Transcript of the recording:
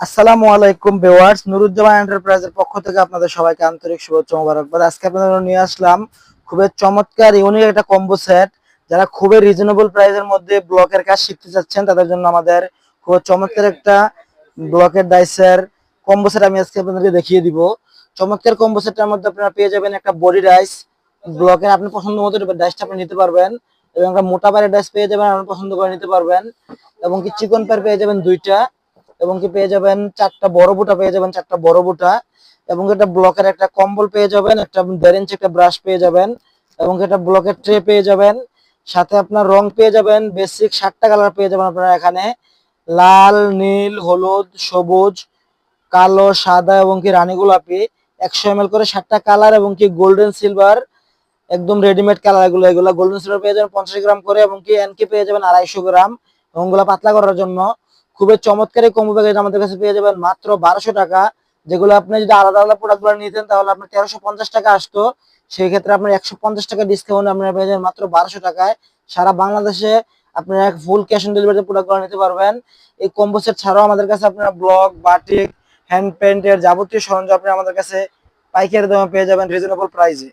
আসসালামু আলাইকুম বেওয়ার্স নুরুজ্জামান এন্টারপ্রাইজের পক্ষ থেকে আপনাদের সবাইকে আন্তরিক শুভেচ্ছা মোবারকবাদ। আজকে আপনাদের নিয়ে আসলাম খুবই চমৎকার ইউনিক একটা কম্বো সেট যারা খুবই রিজনেবল প্রাইসের মধ্যে ব্লকের কাজ শিখতে চাচ্ছেন, তাদের জন্য আমাদের খুব চমৎকার একটা ব্লকের ডাইসের কম্বো সেট আমি আজকে আপনাদেরকে দেখিয়ে দিব। চমৎকার কম্বো সেটটার মধ্যে আপনারা পেয়ে যাবেন একটা বডি ডাইস ব্লকের আপনি পছন্দ মতো ডাইসটা আপনি নিতে পারবেন এবং একটা মোটা পায়ের ডাইস পেয়ে যাবেন, আপনি পছন্দ করে নিতে পারবেন। এবং কি চিকন পেয়ে যাবেন দুইটা। এবং কি পেয়ে যাবেন চারটা বড় বুটা পেয়ে যাবেন, চারটা বড় বুটা। এবং একটা ব্লকের একটা কম্বল পেয়ে যাবেন, একটা দেড় ইঞ্চি একটা ব্রাশ পেয়ে যাবেন, এবং এটা ব্লকের ট্রে পেয়ে যাবেন। সাথে আপনার রং পেয়ে যাবেন বেসিক সাতটা কালার পেয়ে যাবেন আপনারা এখানে। লাল, নীল, হলুদ, সবুজ, কালো, সাদা এবং কি রানী গোলাপি। একশো এম করে সাতটা কালার এবং কি গোল্ডেন সিলভার একদম রেডিমেড কালার এগুলো। এগুলো গোল্ডেন সিলভার পেয়ে যাবেন পঞ্চাশ গ্রাম করে এবং কি এনকে পেয়ে যাবেন আড়াইশো গ্রাম। এবংগুলা পাতলা করার জন্য। খুবই চমৎকার কম্বো প্যাকেজ আমাদের কাছে পেয়ে যাবেন মাত্র বারোশো টাকা, যেগুলো আপনি যদি আলাদা আলাদা প্রোডাক্টগুলো নিতেন তাহলে আপনার তেরোশো পঞ্চাশ টাকা আসতো। সেই ক্ষেত্রে আপনার একশো পঞ্চাশ টাকা ডিসকাউন্ট আপনারা পেয়ে যাবেন মাত্র বারোশো টাকায়। সারা বাংলাদেশে আপনারা ফুল ক্যাশ অন ডেলিভারিতে প্রোডাক্টগুলো নিতে পারবেন। এই কম্বো সেট ছাড়াও আমাদের কাছে আপনারা ব্লক বাটিক হ্যান্ড পেন্টের যাবতীয় সরঞ্জাম আপনি আমাদের কাছে পাইকারি দামে পেয়ে যাবেন রিজনেবল প্রাইসে